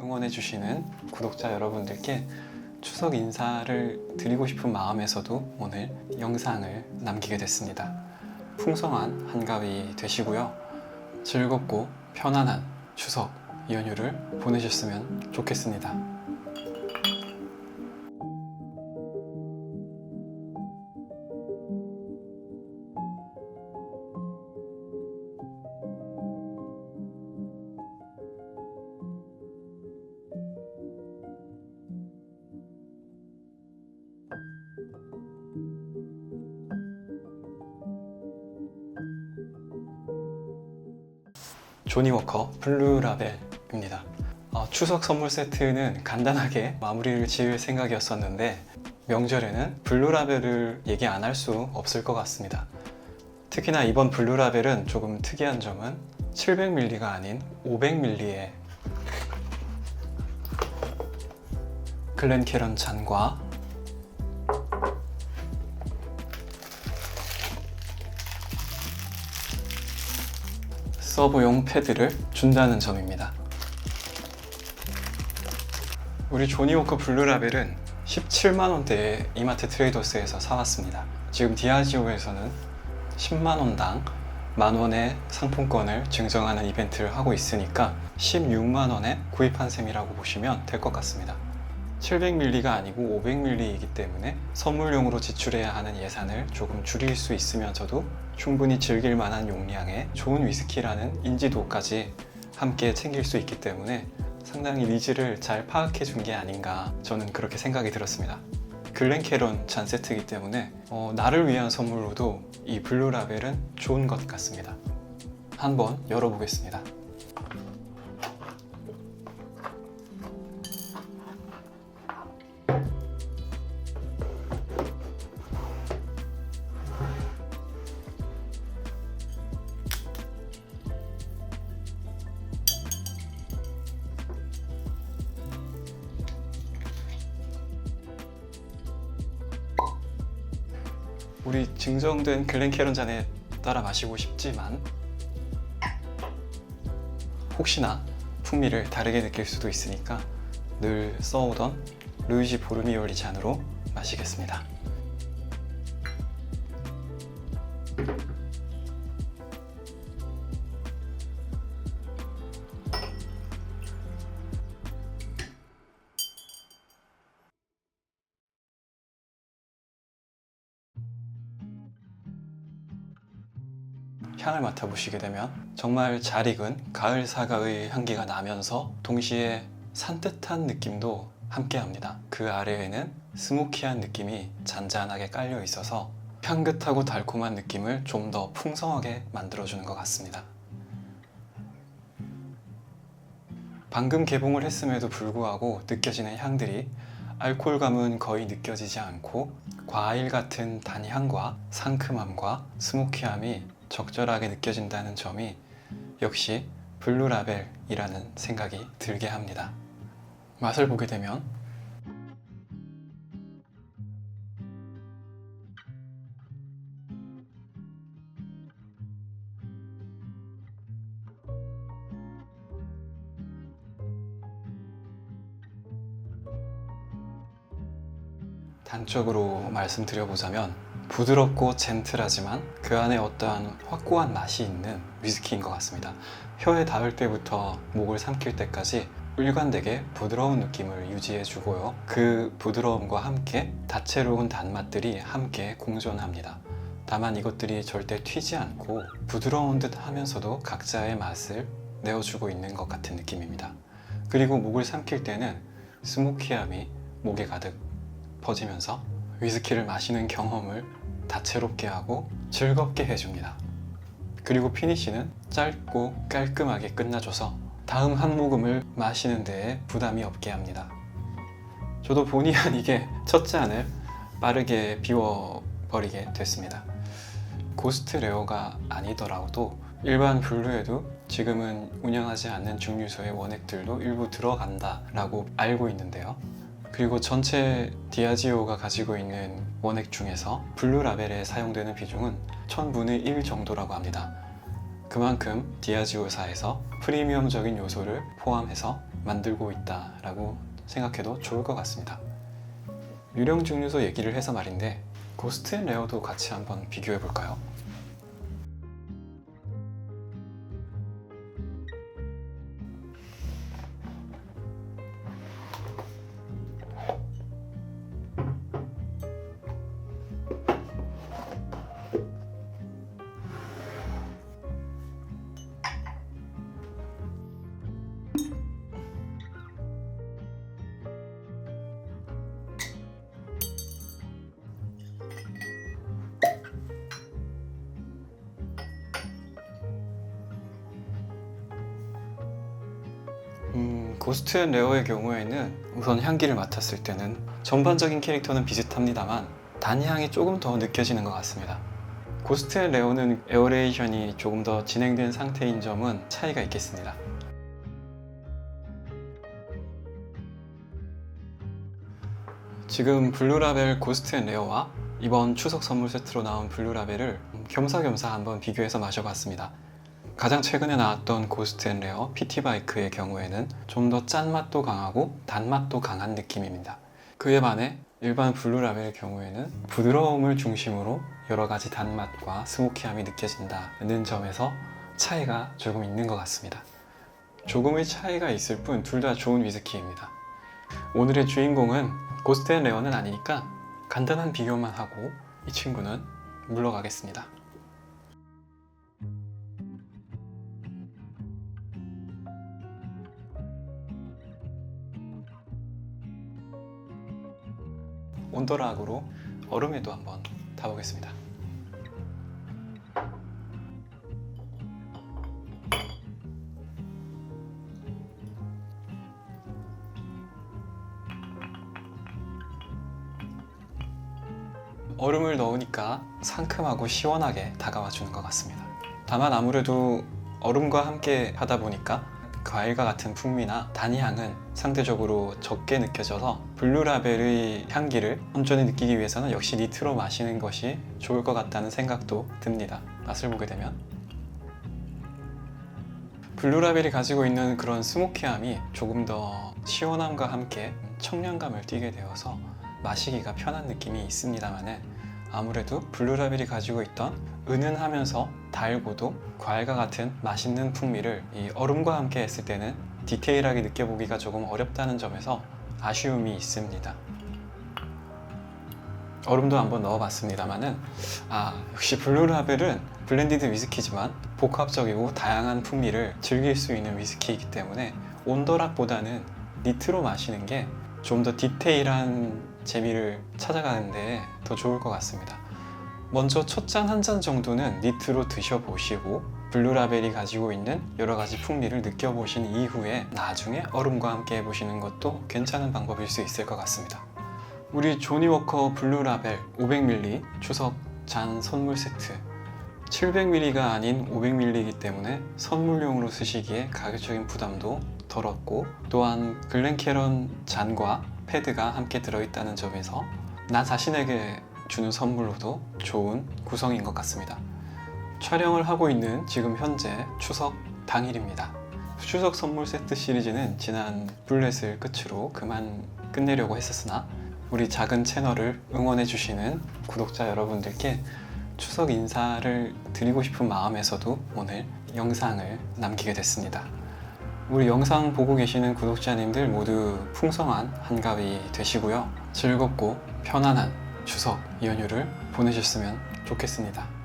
응원해주시는 구독자 여러분들께 추석 인사를 드리고 싶은 마음에서도 오늘 영상을 남기게 됐습니다. 풍성한 한가위 되시고요. 즐겁고 편안한 추석 연휴를 보내셨으면 좋겠습니다. 조니워커 블루라벨입니다. 어, 추석 선물 세트는 간단하게 마무리를 지을 생각이었었는데 명절에는 블루라벨을 얘기 안 할 수 없을 것 같습니다. 특히나 이번 블루라벨은 조금 특이한 점은 700ml가 아닌 500ml의 글렌캐런 잔과 서브용 패드를 준다는 점입니다. 우리 조니워커 블루라벨은 17만 원대에 이마트 트레이더스에서 사왔습니다. 지금 디아지오에서는 10만 원당 만 원의 상품권을 증정하는 이벤트를 하고 있으니까 16만 원에 구입한 셈이라고 보시면 될 것 같습니다. 700ml가 아니고 500ml이기 때문에 선물용으로 지출해야 하는 예산을 조금 줄일 수 있으면서도 충분히 즐길 만한 용량의 좋은 위스키라는 인지도까지 함께 챙길 수 있기 때문에 상당히 니즈를 잘 파악해 준 게 아닌가 저는 그렇게 생각이 들었습니다. 글렌캐런 잔 세트이기 때문에 어, 나를 위한 선물로도 이 블루 라벨은 좋은 것 같습니다. 한번 열어보겠습니다. 우리 증정된 글렌캐런 잔에 따라 마시고 싶지만 혹시나 풍미를 다르게 느낄 수도 있으니까 늘 써오던 루이지 보르미올리 잔으로 마시겠습니다. 향을 맡아보시게 되면 정말 잘 익은 가을 사과의 향기가 나면서 동시에 산뜻한 느낌도 함께 합니다. 그 아래에는 스모키한 느낌이 잔잔하게 깔려 있어서 향긋하고 달콤한 느낌을 좀 더 풍성하게 만들어주는 것 같습니다. 방금 개봉을 했음에도 불구하고 느껴지는 향들이 알코올감은 거의 느껴지지 않고 과일 같은 단향과 상큼함과 스모키함이 적절하게 느껴진다는 점이 역시 블루라벨이라는 생각이 들게 합니다. 맛을 보게 되면 단적으로 말씀드려보자면 부드럽고 젠틀하지만 그 안에 어떠한 확고한 맛이 있는 위스키인 것 같습니다. 혀에 닿을 때부터 목을 삼킬 때까지 일관되게 부드러운 느낌을 유지해 주고요. 그 부드러움과 함께 다채로운 단맛들이 함께 공존합니다. 다만 이것들이 절대 튀지 않고 부드러운 듯 하면서도 각자의 맛을 내어주고 있는 것 같은 느낌입니다. 그리고 목을 삼킬 때는 스모키함이 목에 가득 퍼지면서 위스키를 마시는 경험을 다채롭게 하고 즐겁게 해줍니다. 그리고 피니쉬는 짧고 깔끔하게 끝나줘서 다음 한 모금을 마시는 데에 부담이 없게 합니다. 저도 본의 아니게 첫 잔을 빠르게 비워버리게 됐습니다. 고스트 레어가 아니더라도 일반 블루에도 지금은 운영하지 않는 증류소의 원액들도 일부 들어간다라고 알고 있는데요. 그리고 전체 디아지오가 가지고 있는 원액 중에서 블루 라벨에 사용되는 비중은 1000분의 1 정도라고 합니다. 그만큼 디아지오사에서 프리미엄적인 요소를 포함해서 만들고 있다라고 생각해도 좋을 것 같습니다. 유령 증류소 얘기를 해서 말인데 고스트 앤 레어도 같이 한번 비교해 볼까요? 음, 고스트 앤 레어의 경우에는 우선 향기를 맡았을 때는 전반적인 캐릭터는 비슷합니다만 단향이 조금 더 느껴지는 것 같습니다. 고스트 앤 레어는 에어레이션이 조금 더 진행된 상태인 점은 차이가 있겠습니다. 지금 블루라벨 고스트 앤 레어와 이번 추석 선물 세트로 나온 블루라벨을 겸사겸사 한번 비교해서 마셔봤습니다. 가장 최근에 나왔던 고스트 앤 레어 PT바이크의 경우에는 좀 더 짠맛도 강하고 단맛도 강한 느낌입니다. 그에 반해 일반 블루라벨의 경우에는 부드러움을 중심으로 여러 가지 단맛과 스모키함이 느껴진다는 점에서 차이가 조금 있는 것 같습니다. 조금의 차이가 있을 뿐 둘 다 좋은 위스키입니다. 오늘의 주인공은 고스트 앤 레어는 아니니까 간단한 비교만 하고 이 친구는 물러가겠습니다. 온도락으로 얼음에도 한번 타보겠습니다. 얼음을 넣으니까 상큼하고 시원하게 다가와 주는 것 같습니다. 다만 아무래도 얼음과 함께 하다 보니까 과일과 같은 풍미나 단향은 상대적으로 적게 느껴져서 블루라벨의 향기를 온전히 느끼기 위해서는 역시 니트로 마시는 것이 좋을 것 같다는 생각도 듭니다. 맛을 보게 되면 블루라벨이 가지고 있는 그런 스모키함이 조금 더 시원함과 함께 청량감을 띠게 되어서 마시기가 편한 느낌이 있습니다만은 아무래도 블루라벨이 가지고 있던 은은하면서 달고도 과일과 같은 맛있는 풍미를 이 얼음과 함께 했을 때는 디테일하게 느껴보기가 조금 어렵다는 점에서 아쉬움이 있습니다. 얼음도 한번 넣어봤습니다만은 아 역시 블루라벨은 블렌디드 위스키지만 복합적이고 다양한 풍미를 즐길 수 있는 위스키이기 때문에 온도락보다는 니트로 마시는 게 좀 더 디테일한 재미를 찾아가는데 더 좋을 것 같습니다. 먼저 첫 잔 한 잔 정도는 니트로 드셔보시고 블루라벨이 가지고 있는 여러 가지 풍미를 느껴보신 이후에 나중에 얼음과 함께 해보시는 것도 괜찮은 방법일 수 있을 것 같습니다. 우리 조니워커 블루라벨 500ml 추석 잔 선물 세트 700ml가 아닌 500ml이기 때문에 선물용으로 쓰시기에 가격적인 부담도 덜었고 또한 글렌캐런 잔과 패드가 함께 들어있다는 점에서 나 자신에게 주는 선물로도 좋은 구성인 것 같습니다. 촬영을 하고 있는 지금 현재 추석 당일입니다. 추석 선물 세트 시리즈는 지난 블렛을 끝으로 그만 끝내려고 했었으나 우리 작은 채널을 응원해 주시는 구독자 여러분들께 추석 인사를 드리고 싶은 마음에서도 오늘 영상을 남기게 됐습니다. 우리 영상 보고 계시는 구독자님들 모두 풍성한 한가위 되시고요. 즐겁고 편안한 추석 연휴를 보내셨으면 좋겠습니다.